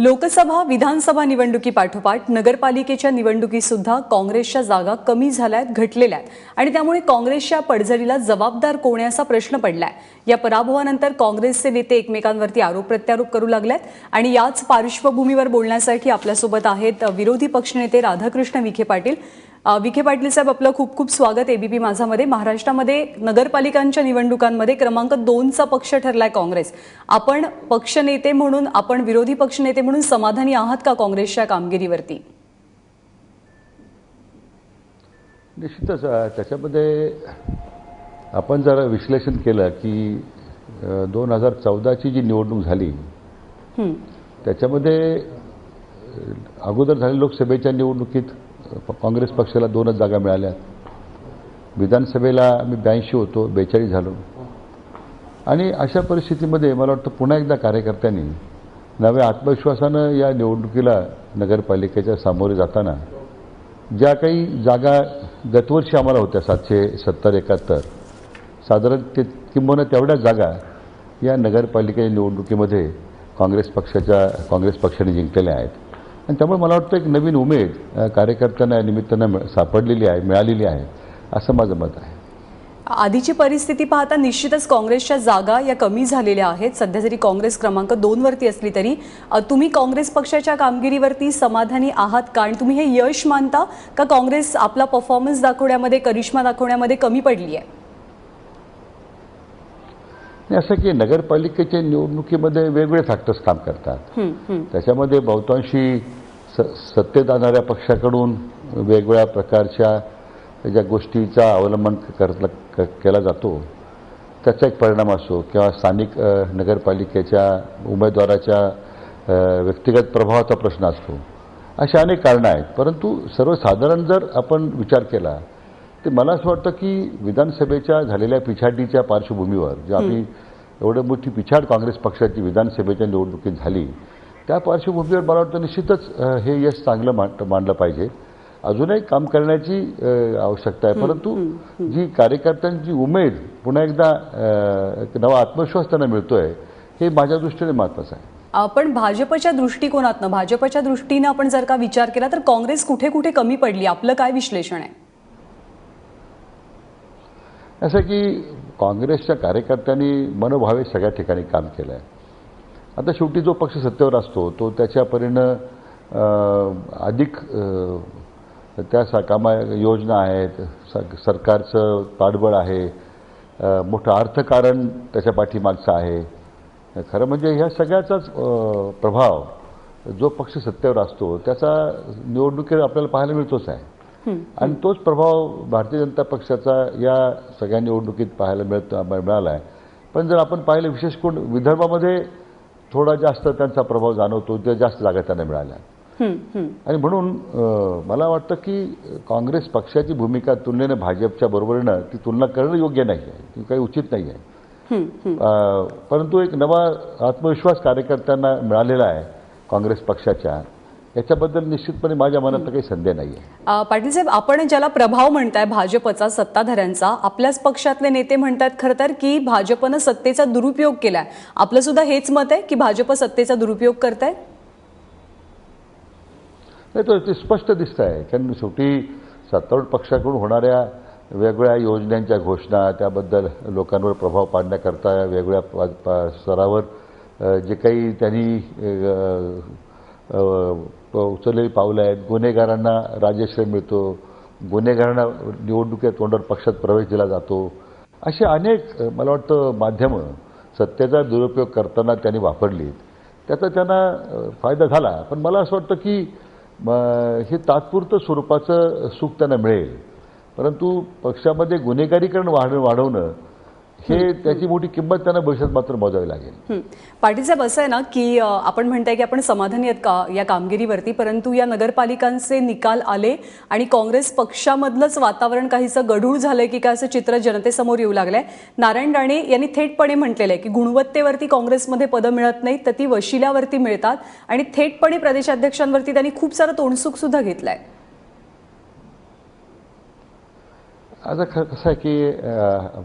लोकसभा विधानसभा निवडणुकीपाठोपाठ नगरपालिकेच्या निवडणुकीसुद्धा काँग्रेसच्या जागा कमी झाल्यात घटलेल्या आहेत. आणि त्यामुळे काँग्रेसच्या पडझडीला जबाबदार कोण असा प्रश्न पडलाय. या पराभवानंतर काँग्रेसचे नेते एकमेकांवरती आरोप प्रत्यारोप करू लागलेत आणि याच पार्श्वभूमीवर बोलण्यासाठी आपल्यासोबत आहेत विरोधी पक्षनेते राधाकृष्ण विखे पाटील. विखे पाटील साहेब आपलं खूप खूप स्वागत एबीपी माझामध्ये. महाराष्ट्रामध्ये नगरपालिकांच्या निवडणुकांमध्ये क्रमांक दोनचा पक्ष ठरलाय काँग्रेस. आपण पक्षनेते म्हणून आपण विरोधी पक्षनेते म्हणून समाधानी आहात का काँग्रेसच्या कामगिरीवरती? निश्चितच त्याच्यामध्ये आपण जर विश्लेषण केलं की दोन हजार चौदाची जी निवडणूक झाली त्याच्यामध्ये अगोदर झालेल्या लोकसभेच्या निवडणुकीत काँग्रेस पक्षाला दोनच जागा मिळाल्या. विधानसभेला आम्ही ब्याऐंशी होतो बेचाळीस झालो. आणि अशा परिस्थितीमध्ये मला वाटतं पुन्हा एकदा कार्यकर्त्यांनी नव्या आत्मविश्वासानं या निवडणुकीला नगरपालिकेच्या सामोरे जाताना ज्या काही जागा गतवर्षी आम्हाला होत्या सातशे सत्तर एकाहत्तर साधारण ते किंबहुना तेवढ्याच जागा या नगरपालिकेच्या निवडणुकीमध्ये काँग्रेस पक्षाच्या काँग्रेस पक्षाने जिंकलेल्या आहेत. आणि त्यामुळे मला वाटतं एक नवीन उमेद कार्यकर्त्यांना या निमित्तानं सापडलेली आहे मिळालेली आहे असं माझं मत आहे. आधीची परिस्थिती पाहता निश्चितच काँग्रेसच्या जागा या कमी झालेल्या आहेत. सध्या जरी काँग्रेस क्रमांक दोन वरती असली तरी तुम्ही काँग्रेस पक्षाच्या कामगिरीवरती समाधानी आहात कारण तुम्ही हे यश मानता का काँग्रेस आपला परफॉर्मन्स दाखवण्यामध्ये करिश्मा दाखवण्यामध्ये कमी पडली आहे? असं की नगरपालिकेच्या निवडणुकीमध्ये वेगवेगळे फॅक्टर्स काम करतात. त्याच्यामध्ये बहुतांशी स सत्तेत आणणाऱ्या पक्षाकडून वेगवेगळ्या प्रकारच्या ज्या गोष्टीचा अवलंबन करतला क केला जातो त्याचा एक परिणाम असो किंवा स्थानिक नगरपालिकेच्या उमेदवाराच्या व्यक्तिगत प्रभावाचा प्रश्न असतो. अशी अनेक कारणं आहेत. परंतु सर्वसाधारण जर आपण विचार केला तर मला असं वाटतं की विधानसभेच्या झालेल्या पिछाडीच्या पार्श्वभूमीवर जे आम्ही एवढं मोठी पिछाड काँग्रेस पक्षाची विधानसभेच्या निवडणुकीत झाली त्या पार्श्वभूमीवर मला वाटतं निश्चितच हे यश चांगलं मांड मांडलं पाहिजे. अजूनही काम करण्याची आवश्यकता आहे. परंतु जी कार्यकर्त्यांची उमेद पुन्हा एकदा एक नवा आत्मविश्वास त्यांना मिळतोय हे माझ्या दृष्टीने महत्त्वाचं आहे. आपण भाजपच्या दृष्टिकोनातनं भाजपच्या दृष्टीनं आपण जर का विचार केला तर काँग्रेस कुठे कुठे कमी पडली? आपलं काय विश्लेषण आहे? असं की काँग्रेसच्या कार्यकर्त्यांनी मनोभावे सगळ्या ठिकाणी काम केलं आहे आता शेवटी जो पक्ष सत्तेवर असतो तो त्याच्या परीनं अधिक त्या सा कामा योजना आहेत स- सरकारचं पाठबळ आहे मोठं अर्थकारण त्याच्या पाठीमागचं आहे. खरं म्हणजे ह्या सगळ्याचाच प्रभाव जो पक्ष सत्तेवर असतो त्याचा निवडणुकीत आपल्याला पाहायला मिळतोच आहे. आणि तोच प्रभाव भारतीय जनता पक्षाचा या सगळ्या निवडणुकीत पाहायला मिळत मिळाला आहे. पण जर आपण पाहिलं विशेष करून विदर्भामध्ये थोडा जास्त त्यांचा प्रभाव जाणवतो त्या जास्त जागा त्यांना मिळाल्या. आणि म्हणून मला वाटतं की काँग्रेस पक्षाची भूमिका तुलनेने भाजपच्या बरोबरीनं ती तुलना करणं योग्य नाही आहे. ती काही उचित नाही आहे. परंतु एक नवा आत्मविश्वास कार्यकर्त्यांना मिळालेला आहे काँग्रेस पक्षाच्या. याच्याबद्दल निश्चितपणे माझ्या मनात तर काही संदेह नाही आहे पाटील साहेब आपण ज्याला प्रभाव म्हणताय भाजपचा सत्ताधाऱ्यांचा आपल्याच पक्षातले नेते म्हणतात खरं तर की भाजपनं सत्तेचा दुरुपयोग केलाय. आपलं सुद्धा हेच मत आहे की भाजप सत्तेचा दुरुपयोग करताय नाही तो ते स्पष्ट दिसत आहे कारण शेवटी सत्तारूढ पक्षाकडून होणाऱ्या वेगवेगळ्या योजनांच्या घोषणा त्याबद्दल लोकांवर प्रभाव पाडण्याकरता वेगवेगळ्या स्तरावर जे काही त्यांनी उचललेली पावलं आहेत. गुन्हेगारांना राजश्रय मिळतो. गुन्हेगारांना निवडणुकीत तोंडावर पक्षात प्रवेश दिला जातो. असे अनेक मला वाटतं माध्यमं सत्तेचा दुरुपयोग करताना त्यांनी वापरलीत. त्याचा त्यांना फायदा झाला. पण मला असं वाटतं की म, हे तात्पुरतं स्वरूपाचं सुख त्यांना मिळेल. परंतु पक्षामध्ये गुन्हेगारीकरण वाढ वाढवणं हे त्याची मोठी किंमत त्यांना भविष्यात मात्र मोजावी लागेल. हं. पाटील साहेब असं आहे ना की आपण म्हणताय की आपण समाधानी आहेत का या कामगिरीवरती परंतु या नगरपालिकांचे निकाल आले आणि काँग्रेस पक्षामधलंच वातावरण काहीसं गढूळ झालंय की काय असं चित्र जनतेसमोर येऊ लागलंय. नारायण राणे यांनी थेटपणे म्हटलेलं आहे की गुणवत्तेवरती काँग्रेसमध्ये पदं मिळत नाहीत तर ती वशिल्यावरती मिळतात आणि थेटपणे प्रदेशाध्यक्षांवरती त्यांनी खूप सारं तोंडसुख सुद्धा घेतलंय. आता खरं कसं आहे की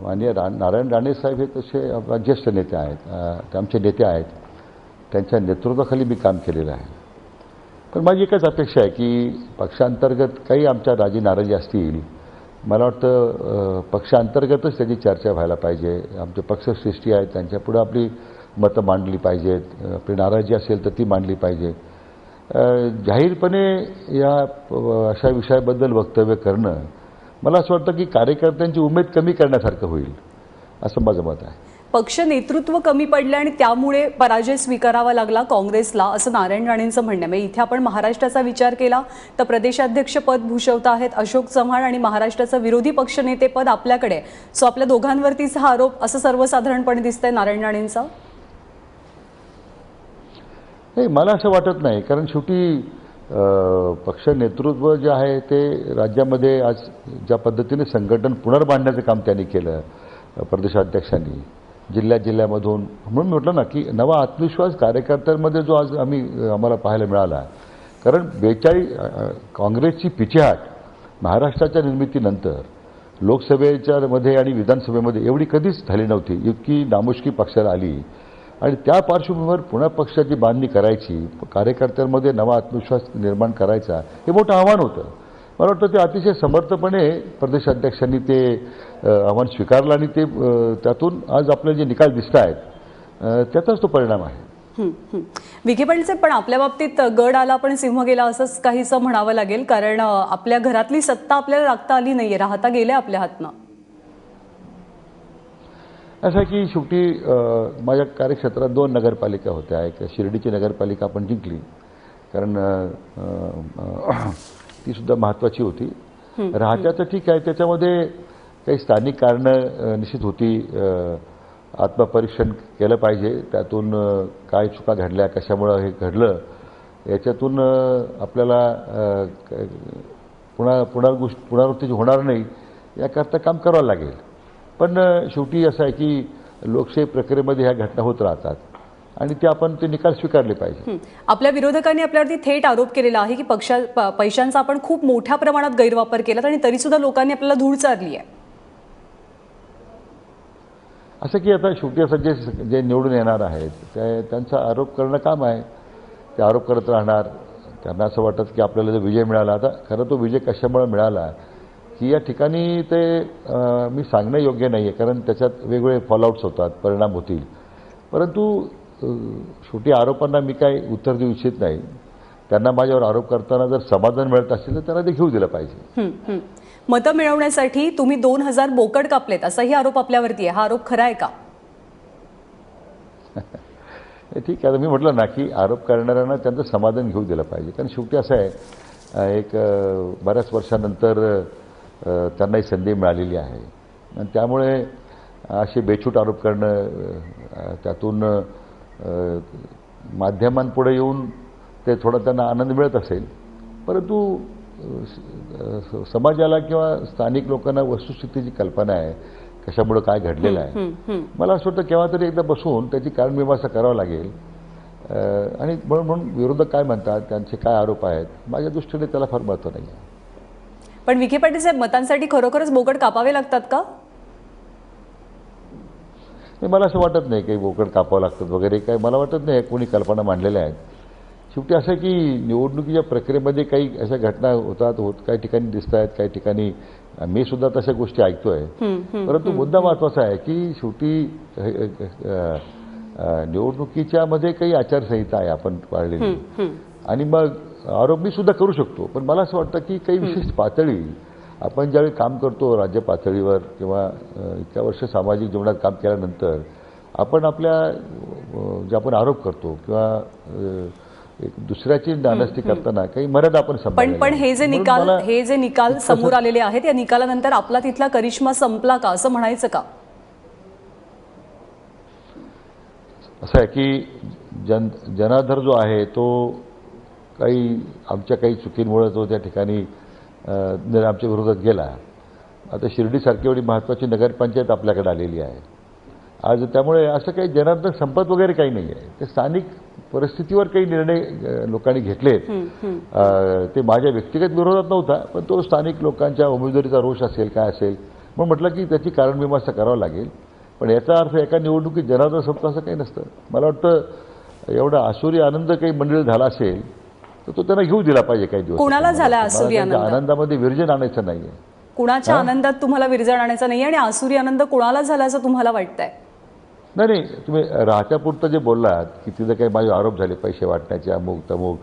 माननीय रा नारायण राणे साहेब हे तसे ज्येष्ठ नेते आहेत. ते आमचे नेते आहेत. त्यांच्या नेतृत्वाखाली मी काम केलेलं आहे. पण माझी एकच अपेक्षा आहे की पक्षांतर्गत काही आमच्या राजी नाराजी असतील मला वाटतं पक्षांतर्गतच त्याची चर्चा व्हायला पाहिजे. आमचे पक्षश्रेष्ठी आहेत त्यांच्यापुढं आपली मतं मांडली पाहिजेत. आपली नाराजी असेल तर ती मांडली पाहिजे. जाहीरपणे या अशा विषयाबद्दल वक्तव्य करणं मला असं वाटतं की कार्यकर्त्यांची उमेद कमी करण्यासारखं होईल असं माझं मत आहे. पक्ष नेतृत्व कमी पडलं आणि त्यामुळे पराजय स्वीकारावा लागला काँग्रेसला असं नारायण राणेंचं म्हणणं आहे. इथे आपण महाराष्ट्राचा विचार केला तर प्रदेशाध्यक्ष पद भूषवत आहेत अशोक चव्हाण आणि महाराष्ट्राचं विरोधी पक्षनेते पद आपल्याकडे. सो आपल्या दोघांवरतीच हा आरोप असं सर्वसाधारणपणे दिसतंय नारायण राणेंचा? नाही मला असं वाटत नाही कारण शेवटी पक्ष नेतृत्व जे आहे ते राज्यामध्ये आज ज्या पद्धतीने संघटन पुनर्बांधण्याचं काम त्यांनी केलं प्रदेशाध्यक्षांनी जिल्ह्या जिल्ह्यामधून. म्हणून म्हटलं ना की नवा आत्मविश्वास कार्यकर्त्यांमध्ये जो आज आम्ही आम्हाला पाहायला मिळाला कारण बेचाळीस काँग्रेसची पिछेहाट महाराष्ट्राच्या निर्मितीनंतर लोकसभेच्या मध्ये आणि विधानसभेमध्ये एवढी कधीच झाली नव्हती. इतकी नामुष्की पक्षाला आली. आणि त्या पार्श्वभूमीवर पुन्हा पक्षाची बांधणी करायची कार्यकर्त्यांमध्ये नवा आत्मविश्वास निर्माण करायचा हे मोठं आव्हान होतं. मला वाटतं ते अतिशय समर्थपणे प्रदेशाध्यक्षांनी ते आव्हान स्वीकारलं आणि ते त्यातून आज आपले जे निकाल दिसत आहेत त्याचाच तो परिणाम आहे. विखे पाटीलचे पण आपल्या बाबतीत गड आला पण सिंह गेला असंच काहीसं म्हणावं लागेल कारण आपल्या घरातली सत्ता आपल्याला राखता आली नाहीये राहता गेल्या आपल्या हातनं. असं की शेवटी माझ्या कार्यक्षेत्रात दोन नगरपालिका होत्या. एक शिर्डीची नगरपालिका आपण जिंकली. कारण ती सुद्धा महत्त्वाची होती. राहत्याचं ठीक आहे. त्याच्यामध्ये काही स्थानिक कारणं निश्चित होती. आत्मपरीक्षण केलं पाहिजे. त्यातून काय चुका घडल्या कशामुळं हे घडलं याच्यातून आपल्याला पुन्हा पुन्हा गोष्ट पुनरावृत्ती होणार नाही याकरता काम करावं लागेल. पण शेवटी असं आहे की लोकशाही प्रक्रियेमध्ये ह्या घटना होत राहतात. आणि ते आपण ते निकाल स्वीकारले पाहिजे. आपल्या विरोधकांनी आपल्यावरती थेट आरोप केलेला आहे की पक्षा पैशांचा आपण खूप मोठ्या प्रमाणात गैरवापर केला आणि तरी सुद्धा लोकांनी आपल्याला धूळ चारली आहे असं की आता शेवटी असं जे जे निवडून येणार आहेत ते त्यांचा आरोप करणं काम आहे. ते आरोप करत राहणार. त्यांना असं वाटत की आपल्याला जो विजय मिळाला आता खरं तो विजय कशामुळे मिळाला? की या ठिकाणी ते मी सांगणं योग्य नाही आहे कारण त्याच्यात वेगवेगळे फॉलोआउट्स होतात परिणाम होतील. परंतु शेवटी आरोपांना मी काही उत्तर देऊ इच्छित नाही. त्यांना माझ्यावर आरोप करताना जर समाधान मिळत असेल तर त्यांना ते घेऊ दिलं पाहिजे. मतं मिळवण्यासाठी तुम्ही दोन हजार बोकड कापलेत असाही आरोप आपल्यावरती आहे. हा आरोप खरा आहे का? ठीक आहे. मी म्हटलं ना की आरोप करणाऱ्यांना त्यांचं समाधान घेऊ दिलं पाहिजे. कारण शेवटी असं आहे एक बऱ्याच वर्षानंतर अं, त्यांना ही संधी मिळालेली आहे. आणि त्यामुळे असे बेछूट आरोप करणं त्यातून माध्यमांपुढे येऊन ते थोडा त्यांना आनंद मिळत असेल. परंतु समाजाला किंवा स्थानिक लोकांना वस्तुस्थितीची कल्पना आहे कशामुळं काय घडलेलं आहे. मला असं वाटतं केव्हा तरी एकदा बसून त्याची कारणमीमांसा करावं लागेल. आणि म्हणून म्हणून विरोधक काय म्हणतात त्यांचे काय आरोप आहेत माझ्या दृष्टीने त्याला फार महत्त्व नाही आहे पण विखे पाटील साहेब मतांसाठी खरोखरच बोकड कापावे लागतात का? मला असं वाटत नाही काही बोकड कापावं लागतात वगैरे. काय मला वाटत नाही कोणी कल्पना मांडलेल्या आहेत. शेवटी असं की निवडणुकीच्या प्रक्रियेमध्ये काही अशा घटना होतात होत काही ठिकाणी दिसत आहेत काही ठिकाणी मी सुद्धा तशा गोष्टी ऐकतोय. परंतु मुद्दा महत्त्वाचा आहे की शेवटी निवडणुकीच्या मध्ये काही आचारसंहिता आहे आपण पाळलेली. आणि मग आरोप मी सुद्धा करू शकतो. पण मला असं वाटतं की काही विशिष्ट पातळी आपण ज्यावेळी काम करतो राज्य पातळीवर किंवा इतक्या वर्ष सामाजिक जीवनात काम केल्यानंतर आपण आपल्या जे आपण आरोप करतो किंवा दुसऱ्याची नानस्ती करताना काही मर्यादा आपण पण पण हे जे निकाल हे जे निकाल समोर आलेले आहेत या निकालानंतर आपला तिथला करिश्मा संपला का? असं म्हणायचं का? असं आहे की जन जनाधार जो आहे तो काही आमच्या काही चुकींमुळे जो त्या ठिकाणी आमच्या विरोधात गेला. आता शिर्डीसारखी एवढी महत्त्वाची नगरपंचायत आपल्याकडे आलेली आहे. आज त्यामुळे असं काही जनार्दन संपत वगैरे काही नाही आहे ते स्थानिक परिस्थितीवर काही निर्णय लोकांनी घेतलेत. ते माझ्या व्यक्तिगत विरोधात नव्हता पण तो स्थानिक लोकांच्या उमेदवारीचा रोष असेल काय असेल मग म्हटलं की त्याची कारणमीमांसा करावं लागेल. पण याचा अर्थ एका निवडणुकीत जनार्दन संपतं असं काही नसतं. मला वाटतं एवढा आसुरी आनंद काही मंडळी झाला असेल तर तो त्यांना घेऊ दिला पाहिजे काही दिवस. कोणाला झाला आसुरी आनंद? आनंदामध्ये विरजन आणायचं नाहीये. कुणाच्या आनंदात तुम्हाला विरजण आणायचा नाही आणि आसुरी आनंद कोणाला झाला असं तुम्हाला वाटतंय? नाही नाही तुम्ही राहत्यापुरतं जे बोललात की तिथं काही माझे आरोप झाले पैसे वाटण्याचे अमुक तमुक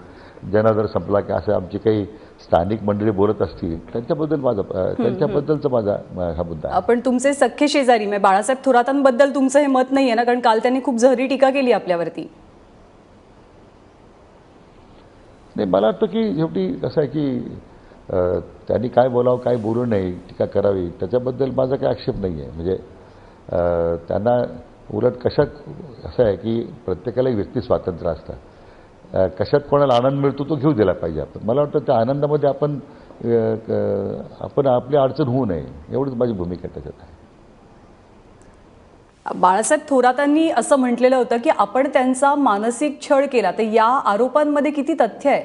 जनादर संपला की असं आमची काही स्थानिक मंडळी बोलत असतील त्यांच्याबद्दल माझा त्यांच्याबद्दलचा माझा हा मुद्दा आहे. पण तुमचे सख्खे शेजारी म्हणजे बाळासाहेब थोरातांबद्दल तुमचं हे मत नाहीये ना कारण काल त्यांनी खूप जहरी टीका केली आपल्यावरती. नाही मला वाटतं की शेवटी कसं आहे की त्यांनी काय बोलावं काय बोलू नये टीका करावी त्याच्याबद्दल माझा काही आक्षेप नाही आहे म्हणजे त्यांना उलट कशात असं आहे की प्रत्येकाला व्यक्ती स्वातंत्र्य असतं. कशात कोणाला आनंद मिळतो तो घेऊ दिला पाहिजे आपण. मला वाटतं त्या आनंदामध्ये आपण क- आपण आपली अडचण होऊ नये. एवढीच माझी भूमिका त्याच्यात. आहे बाळासाहेब थोरातांनी असं म्हटलेलं होतं की आपण त्यांचा मानसिक छळ केला तर या आरोपांमध्ये किती तथ्य आहे?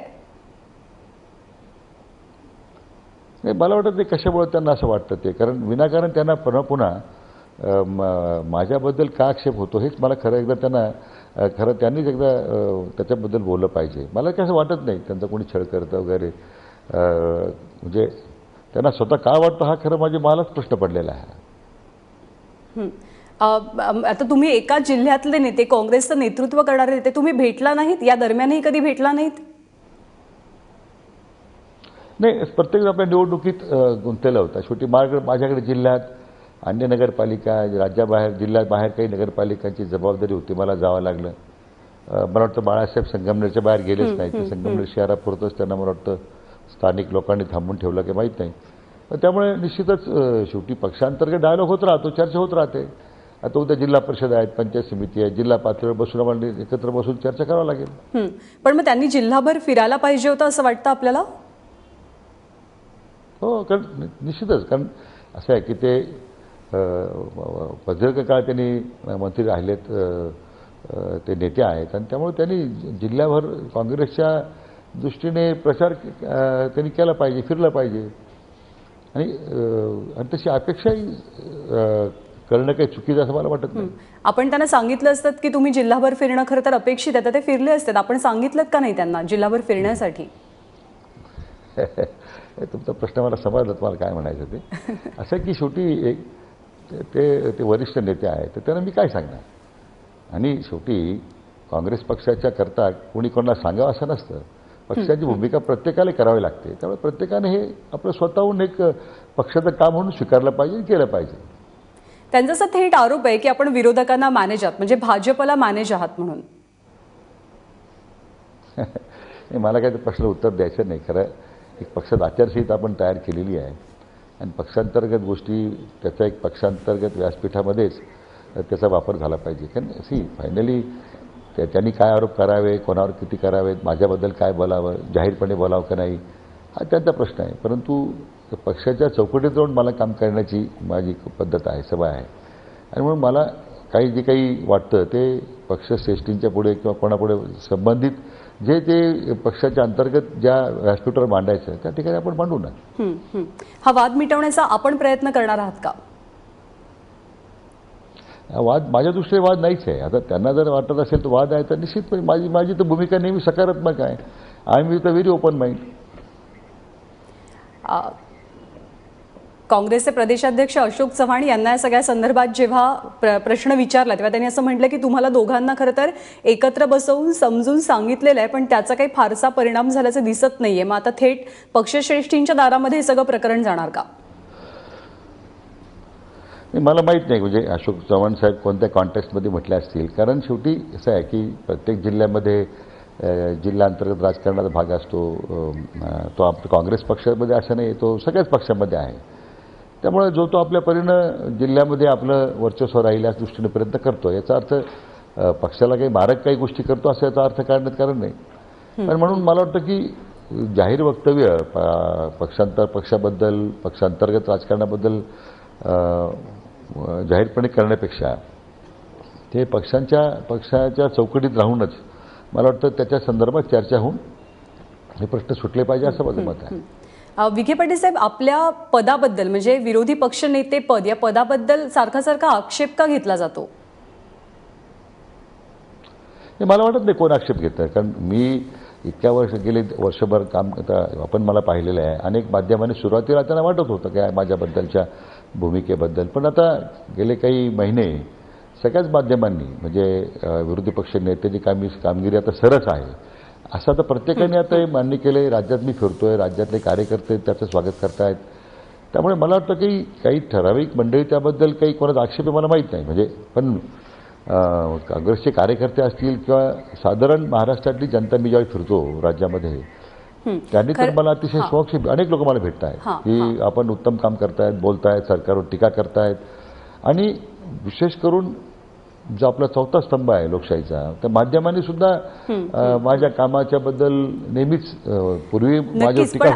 नाही मला वाटतं ते कशामुळे त्यांना असं वाटतं ते? कारण विनाकारण त्यांना पुन्हा पुन्हा माझ्याबद्दल काय आक्षेप होतो हेच मला खरं एकदा त्यांना खरं त्यांनीच एकदा त्याच्याबद्दल बोललं पाहिजे. मला कसं वाटत नाही त्यांचा कोणी छळ करतं वगैरे. म्हणजे त्यांना स्वतः का वाटतं हा खरं माझ्या मलाच प्रश्न पडलेला आहे. आता तुम्ही एका जिल्ह्यातले नेते काँग्रेसचं नेतृत्व करणारे नेते तुम्ही भेटला नाहीत? या दरम्यानही कधी भेटला नाहीत? नाही प्रत्येक आपल्या निवडणुकीत गुंतलेला होता. शेवटी माझ्याकडे माझ्याकडे जिल्ह्यात अन्य नगरपालिका राज्याबाहेर जिल्ह्यात बाहेर काही नगरपालिकांची जबाबदारी होती मला जावं लागलं. मला वाटतं बाळासाहेब संगमनेरच्या बाहेर गेलेच नाही ते संगमनेर शहरापुरतंच त्यांना मला वाटतं स्थानिक लोकांनी थांबून ठेवलं की माहीत नाही. त्यामुळे निश्चितच शेवटी पक्षांतर्गत डायलॉग होत राहतो चर्चा होत राहते. आता उद्या जिल्हा परिषद आहेत पंचायत समिती आहे जिल्हा पातळीवर बसून आम्हाला एकत्र बसून चर्चा करावं लागेल. पण मग त्यांनी जिल्हाभर फिरायला पाहिजे होतं असं वाटतं आपल्याला? हो कारण निश्चितच कारण असं आहे की ते प्रदीर्घ काळ त्यांनी मंत्री राहिलेत ते नेते आहेत. आणि त्यामुळे त्यांनी जिल्ह्याभर काँग्रेसच्या दृष्टीने प्रचार त्यांनी केला पाहिजे फिरला पाहिजे. आणि तशी अपेक्षाही करणं काही चुकीचं असं मला वाटत नाही. आपण त्यांना सांगितलं असतं की तुम्ही जिल्हाभर फिरणं खरं तर अपेक्षित आहे. तर ते फिरले असतात. आपण सांगितलं का नाही त्यांना जिल्हाभर फिरण्यासाठी? तुमचा प्रश्न मला समजला तुम्हाला काय म्हणायचं ते? असं की शेवटी एक ते ते वरिष्ठ नेते आहेत तर त्यांना मी काय सांगणार? आणि शेवटी काँग्रेस पक्षाच्या करता कोणी कोणाला सांगावं असं नसतं. पक्षाची भूमिका प्रत्येकाला करावी लागते. त्यामुळे प्रत्येकाने हे आपलं स्वतःहून एक पक्षाचं काम म्हणून स्वीकारलं पाहिजे केलं पाहिजे. त्यांचा असा थेट आरोप आहे की आपण विरोधकांना मॅनेज आहात म्हणजे भाजपला मॅनेज आहात म्हणून. मला काय प्रश्न उत्तर द्यायचं नाही खरं एक पक्षात आचारसंहिता आपण तयार केलेली आहे. आणि पक्षांतर्गत गोष्टी त्याचा एक पक्षांतर्गत व्यासपीठामध्येच त्याचा वापर झाला पाहिजे. कारण सी फायनली त्या त्यांनी काय आरोप करावे कोणावर किती करावेत माझ्याबद्दल काय बोलावं जाहीरपणे बोलावं का नाही हा त्यांचा प्रश्न आहे. परंतु पक्षाच्या चौकटीत जाऊन मला काम करण्याची माझी पद्धत आहे सवय आहे. आणि म्हणून मला काही जे काही वाटतं ते पक्षश्रेष्ठींच्या पुढे किंवा कोणापुढे संबंधित जे ते पक्षाच्या अंतर्गत ज्या व्यासपीठावर मांडायचं त्या ठिकाणी आपण मांडू ना हं, वाद मिटवण्याचा आपण प्रयत्न करणार आहात का? वाद माझ्या दृष्टीने वाद नाहीच आहे. आता त्यांना जर वाटत असेल तर वाद आहे तर निश्चितपणे माझी माझी तर भूमिका नेहमी सकारात्मक आहे. I am with a very open mind. काँग्रेसचे प्रदेशाध्यक्ष अशोक चव्हाण यांना या सगळ्या संदर्भात जेव्हा प्र प्रश्न विचारला तेव्हा त्यांनी असं म्हटलं की तुम्हाला दोघांना खरं तर एकत्र बसवून समजून सांगितलेलं आहे पण त्याचा काही फारसा परिणाम झाल्याचं दिसत नाहीये. मग आता थेट पक्षश्रेष्ठींच्या दारामध्ये हे सगळं प्रकरण जाणार का? नाही, मला माहीत नाही म्हणजे अशोक चव्हाण साहेब कोणत्या कॉन्टेक्स्टमध्ये म्हटले असतील? कारण शेवटी असं आहे की प्रत्येक जिल्ह्यामध्ये जिल्हा अंतर्गत राजकारणाचा भाग असतो तो आप काँग्रेस पक्षामध्ये असं नाही तो सगळ्याच पक्षामध्ये आहे. त्यामुळे जो तो आपल्या परीनं जिल्ह्यामध्ये आपलं वर्चस्व राहील या दृष्टीने प्रयत्न करतो. याचा अर्थ पक्षाला काही मारक काही गोष्टी करतो असं याचा अर्थ काढण्यात कारण नाही. पण म्हणून मला वाटतं की जाहीर वक्तव्य पक्षांतर पक्षाबद्दल पक्षांतर्गत राजकारणाबद्दल जाहीरपणे करण्यापेक्षा ते पक्षांच्या पक्षाच्या चौकटीत राहूनच मला वाटतं त्याच्या संदर्भात चर्चा होऊन हे प्रश्न सुटले पाहिजे असं माझं मत आहे. विखे पाटील साहेब आपल्या पदाबद्दल म्हणजे विरोधी पक्षनेते पद या पदाबद्दल सारखा सारखा आक्षेप का घेतला जातो? हे मला वाटत नाही कोण आक्षेप घेत आहे कारण मी इतक्या वर्ष गेले वर्षभर काम करता आपण मला पाहिलेलं आहे. अनेक माध्यमांनी सुरुवातीला त्यांना वाटत होतं काय माझ्याबद्दलच्या भूमिकेबद्दल. पण आता गेले काही महिने सगळ्याच माध्यमांनी म्हणजे विरोधी पक्ष नेत्याची कामी कामगिरी आता सरस आहे असं आता प्रत्येकाने आता हे मान्य केलं आहे राज्यात मी फिरतोय राज्यातले कार्यकर्ते त्याचं स्वागत करतायत. त्यामुळे मला वाटतं की काही ठराविक मंडळी त्याबद्दल काही कोणाचा आक्षेप मला माहीत नाही. म्हणजे पण काँग्रेसचे कार्यकर्ते असतील किंवा साधारण महाराष्ट्रातली जनता मी ज्यावेळी फिरतो राज्यामध्ये हं. त्यांनी तर मला अतिशय. स्वच्छ अनेक लोक मला भेटत आहेत की आपण उत्तम काम करतायत बोलतायत सरकारवर टीका करतायत. आणि विशेष करून जो आपला चौथा स्तंभ आहे लोकशाहीचा त्या माध्यमांनी सुद्धा माझ्या कामाच्या बद्दल नेहमीच पूर्वी.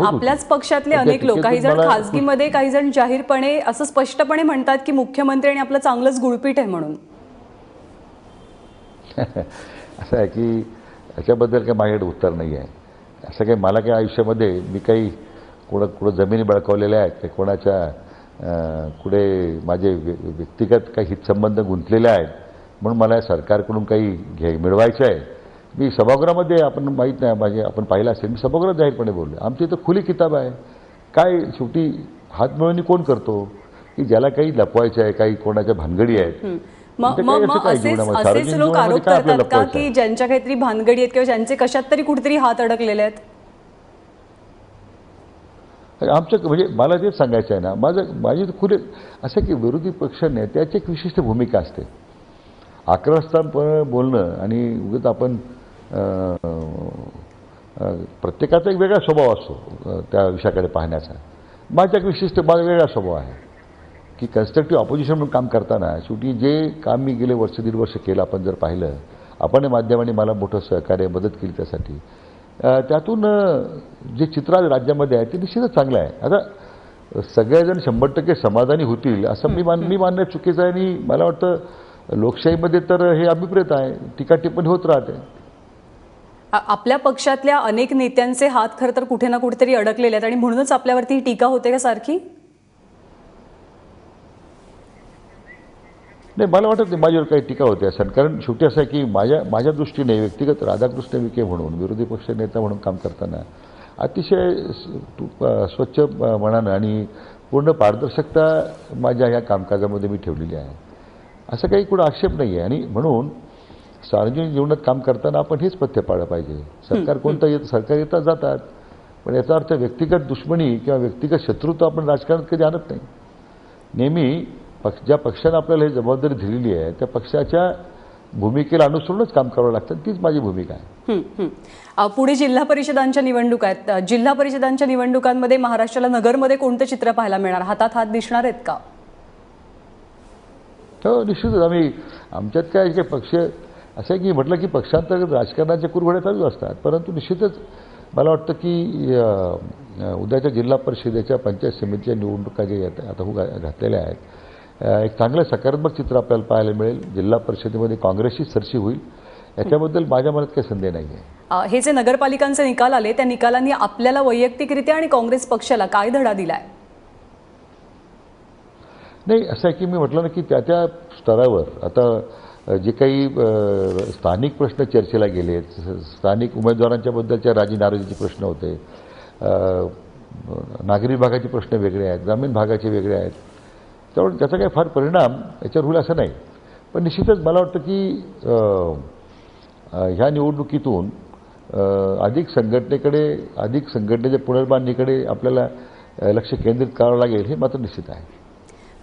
आपल्याच पक्षातले अनेक लोक काही जण खासगीमध्ये काही जण जाहीरपणे असं स्पष्टपणे म्हणतात की मुख्यमंत्री आणि आपलं चांगलंच गुळपीट आहे म्हणून. असं आहे की याच्याबद्दल काही माझ्याकडे उत्तर नाही आहे. असं काही मला काही आयुष्यामध्ये मी काही कोणा कुठं जमिनी बळकावलेल्या आहेत काही कोणाच्या कुठे माझे व्य- व्यक्तिगत काही हितसंबंध गुंतलेले आहेत म्हणून मला सरकारकडून काही घे मिळवायचं आहे. मी सभागृहामध्ये आपण माहीत नाही माझे आपण पाहिलं असेल मी सभागृहात जाहीरपणे बोललो आमची इथं खुली किताब आहे. काय शेवटी हातमिळवणी कोण करतो? की ज्याला काही लपवायचं आहे काही कोणाच्या भानगडी आहेत? असेच लोक आरोप करतात का? ज्यांच्या काहीतरी भानगडी आहेत किंवा ज्यांचे कशात तरी कुठेतरी हात अडकलेले आहेत? आमचं म्हणजे मला तेच सांगायचं आहे ना माझं माझी खुले असं की विरोधी पक्ष नेत्याची एक विशिष्ट भूमिका असते. आक्रस्थानपणे बोलणं आणि उगत आपण प्रत्येकाचा एक वेगळा स्वभाव असतो त्या विषयाकडे पाहण्याचा. माझा एक विशिष्ट माझा वेगळा स्वभाव आहे. की कन्स्ट्रक्टिव्ह ऑपोजिशन म्हणून काम करताना शेवटी जे काम मी गेले वर्ष दीड वर्ष केलं आपण जर पाहिलं आपण माध्यमाने मला मोठं सहकार्य मदत केली त्यासाठी त्यातून जे चित्र आज राज्यामध्ये आहे ते निश्चितच चांगलं आहे. आता सगळेजण शंभर टक्के समाधानी होतील असं मी मान मी मानणं चुकीचं आहे आणि मला वाटतं लोकशाहीमध्ये तर हे अभिप्रेत आहे. टीका टिप्पणी होत राहते. आपल्या पक्षातल्या अनेक नेत्यांचे हात खरं तर कुठे ना कुठेतरी अडकलेले आहेत आणि म्हणूनच आपल्यावरती ही टीका होते का सारखी? नाही मला वाटत नाही माझ्यावर काही टीका होते असं कारण शेवटी असं आहे की माझ्या माझ्या दृष्टीने व्यक्तिगत राधाकृष्ण विखे म्हणून विरोधी पक्ष नेता म्हणून काम करताना अतिशय स्वच्छ मनानं आणि पूर्ण पारदर्शकता माझ्या ह्या कामकाजामध्ये मी ठेवलेली आहे. असं काही कुठं आक्षेप नाही आहे आणि म्हणून सार्वजनिक जीवनात काम करताना आपण हेच पथ्य पाळलं पाहिजे. सरकार कोणतं येत सरकार येतात जातात. पण याचा अर्थ व्यक्तिगत दुश्मनी किंवा व्यक्तिगत शत्रुत्व आपण राजकारणात कधी आणत नाही. नेहमी पक्ष ज्या पक्षानं आपल्याला ही जबाबदारी दिलेली आहे त्या पक्षाच्या भूमिकेला अनुसरूनच काम करावं लागतं. तीच माझी भूमिका आहे. पुढे जिल्हा परिषदांच्या निवडणुका आहेत. जिल्हा परिषदांच्या निवडणुकांमध्ये महाराष्ट्राला नगरमध्ये कोणतं चित्र पाहायला मिळणार? हातात हात दिसणार आहेत का? हो निश्चितच आम्ही आमच्यात काय जे पक्ष असं की म्हटलं की पक्षांतर्गत राजकारणाच्या कुरघोडे चालू असतात. परंतु निश्चितच मला वाटतं की उद्याच्या जिल्हा परिषदेच्या पंचायत समितीच्या निवडणुका जे आता हो घा- घातलेल्या आहेत एक चांगलं सकारात्मक चित्र आपल्याला पाहायला मिळेल. जिल्हा परिषदेमध्ये काँग्रेसची सरशी होईल. याच्याबद्दल माझ्या मनात काही संदेह नाही आहे हे जे नगरपालिकांचे निकाल आले त्या निकालांनी आपल्याला वैयक्तिकरित्या आणि काँग्रेस पक्षाला काय धडा दिलाय? नाही असं आहे की मी म्हटलं ना की त्या त्या स्तरावर आता जे काही स्थानिक प्रश्न चर्चेला गेले स्थानिक उमेदवारांच्याबद्दलच्या राजी नाराजीचे प्रश्न होते नागरी भागाचे प्रश्न वेगळे आहेत ग्रामीण भागाचे वेगळे आहेत त्यामुळे त्याचा काही फार परिणाम याच्यावर होईल असं नाही. पण निश्चितच मला वाटतं की ह्या निवडणुकीतून अधिक संघटनेकडे अधिक संघटनेच्या पुनर्बांधणीकडे आपल्याला लक्ष केंद्रित करावं लागेल हे मात्र निश्चित आहे.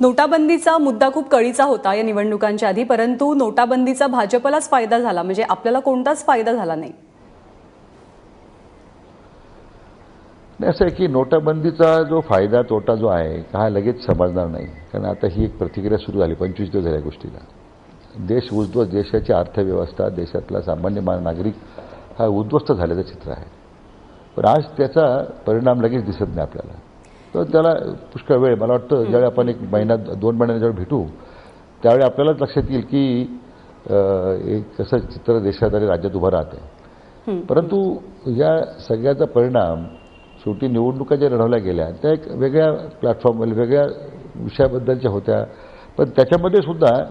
नोटाबंदीचा मुद्दा खूप कळीचा होता या निवडणुकांच्या आधी परंतु नोटाबंदीचा भाजपलाच फायदा झाला. म्हणजे आपल्याला कोणताच फायदा झाला नाही. असं आहे की नोटाबंदीचा जो फायदा तोटा जो आहे हा लगेच समजणार नाही. कारण आता ही एक प्रतिक्रिया सुरू झाली पंचवीस दिवस झाल्या गोष्टीला. देश उद्ध्वस्त देशाची अर्थव्यवस्था देशातला सामान्य नागरिक हा उद्ध्वस्त झाल्याचं चित्र आहे. पण आज त्याचा परिणाम लगेच दिसत नाही आपल्याला. तर त्याला पुष्कळ वेळ मला वाटतं ज्यावेळी आपण एक महिना दोन महिन्याच्या ज्यावेळी भेटू त्यावेळी आपल्यालाच लक्षात येईल की एक कसं चित्र देशात आणि राज्यात उभं राहतं परंतु या सगळ्याचा परिणाम शेवटी निवडणुका ज्या लढवल्या गेल्या त्या एक वेगळ्या प्लॅटफॉर्म वेगळ्या विषयाबद्दलच्या होत्या. पण त्याच्यामध्ये सुद्धा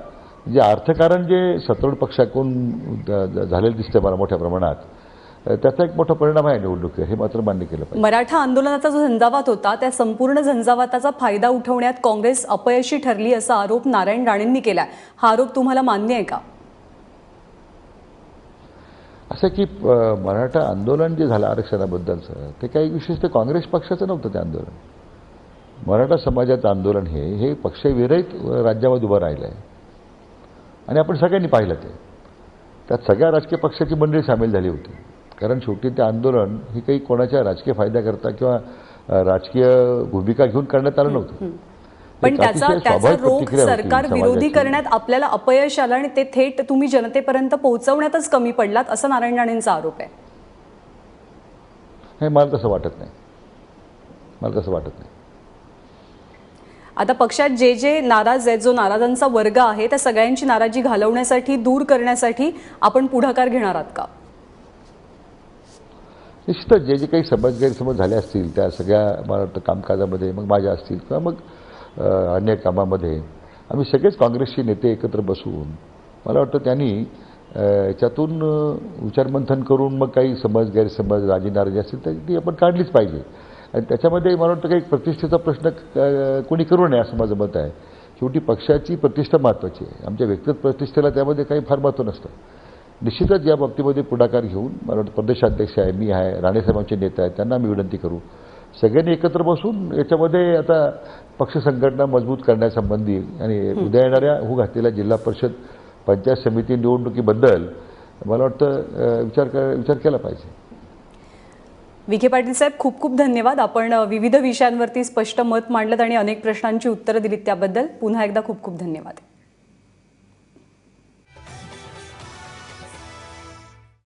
जे अर्थकारण जे सत्तारूढ पक्षाकडून झालेलं दिसतंय मला मोठ्या प्रमाणात त्याचा एक मोठा परिणाम आहे निवडणुकी हे मात्र मान्य केलं पाहिजे. मराठा आंदोलनाचा जो झंझावात होता त्या संपूर्ण झंझावाताचा फायदा उठवण्यात काँग्रेस अपयशी ठरली असा आरोप नारायण राणेंनी केलाय. हा आरोप तुम्हाला मान्य आहे का? असं की मराठा आंदोलन जे झालं आरक्षणाबद्दलचं ते काही विशेष ते काँग्रेस पक्षाचं नव्हतं ते आंदोलन. मराठा समाजाचं आंदोलन हे हे पक्षविरहित राज्यामध्ये उभं राहिलं आहे आणि आपण सगळ्यांनी पाहिलं ते. त्यात सगळ्या राजकीय पक्षाची मंडळी सामील झाली होती. कारण शेवटी ते आंदोलन हे काही कोणाच्या राजकीय फायद्याकरता किंवा राजकीय भूमिका घेऊन करण्यात आलं नव्हतं. पण त्याचा त्याचा रोख सरकार विरोधी. करण्यात आपल्याला अपयश आलं आणि ते थेट तुम्ही जनतेपर्यंत पोहोचवण्यातच कमी पडलात असा नारायण राणेंचा आरोप आहे. हे मला तसं वाटत नाही. मला तसं वाटत नाही. आता पक्षात जे जे नाराज आहेत जो नाराजांचा वर्ग आहे त्या सगळ्यांची नाराजी घालवण्यासाठी दूर करण्यासाठी आपण पुढाकार घेणार आहात का? निश्चितच जे जे काही समज गैरसमज झाले असतील त्या सगळ्या मला वाटतं कामकाजामध्ये मग माझ्या असतील किंवा मग अन्य कामामध्ये आम्ही सगळेच काँग्रेसचे नेते एकत्र बसून मला वाटतं त्यांनी याच्यातून विचारमंथन करून मग काही समज गैरसमज राजीनाराजी असतील तर ती आपण काढलीच पाहिजे. आणि त्याच्यामध्ये मला वाटतं काही प्रतिष्ठेचा प्रश्न कोणी करू नये असं माझं मत आहे. शेवटी पक्षाची प्रतिष्ठा महत्त्वाची आहे. आमच्या व्यक्तिगत प्रतिष्ठेला त्यामध्ये काही फार महत्त्व नसतं. निश्चितच या बाबतीमध्ये पुढाकार घेऊन मला वाटतं प्रदेशाध्यक्ष आहे मी आहे राणेसाहेबांचे नेते आहेत त्यांना आम्ही विनंती करू. सगळ्यांनी एकत्र बसून याच्यामध्ये आता पक्ष संघटना मजबूत करण्यासंबंधी आणि उद्या येणाऱ्या होऊ घातलेल्या जिल्हा परिषद पंचायत समिती निवडणुकीबद्दल मला वाटतं विचार क- विचार केला पाहिजे. विखे पाटील साहेब खूप खूप धन्यवाद. आपण विविध विषयांवरती स्पष्ट मत मांडलं आणि अनेक प्रश्नांची उत्तरं दिलीत त्याबद्दल. पुन्हा एकदा खूप खूप धन्यवाद.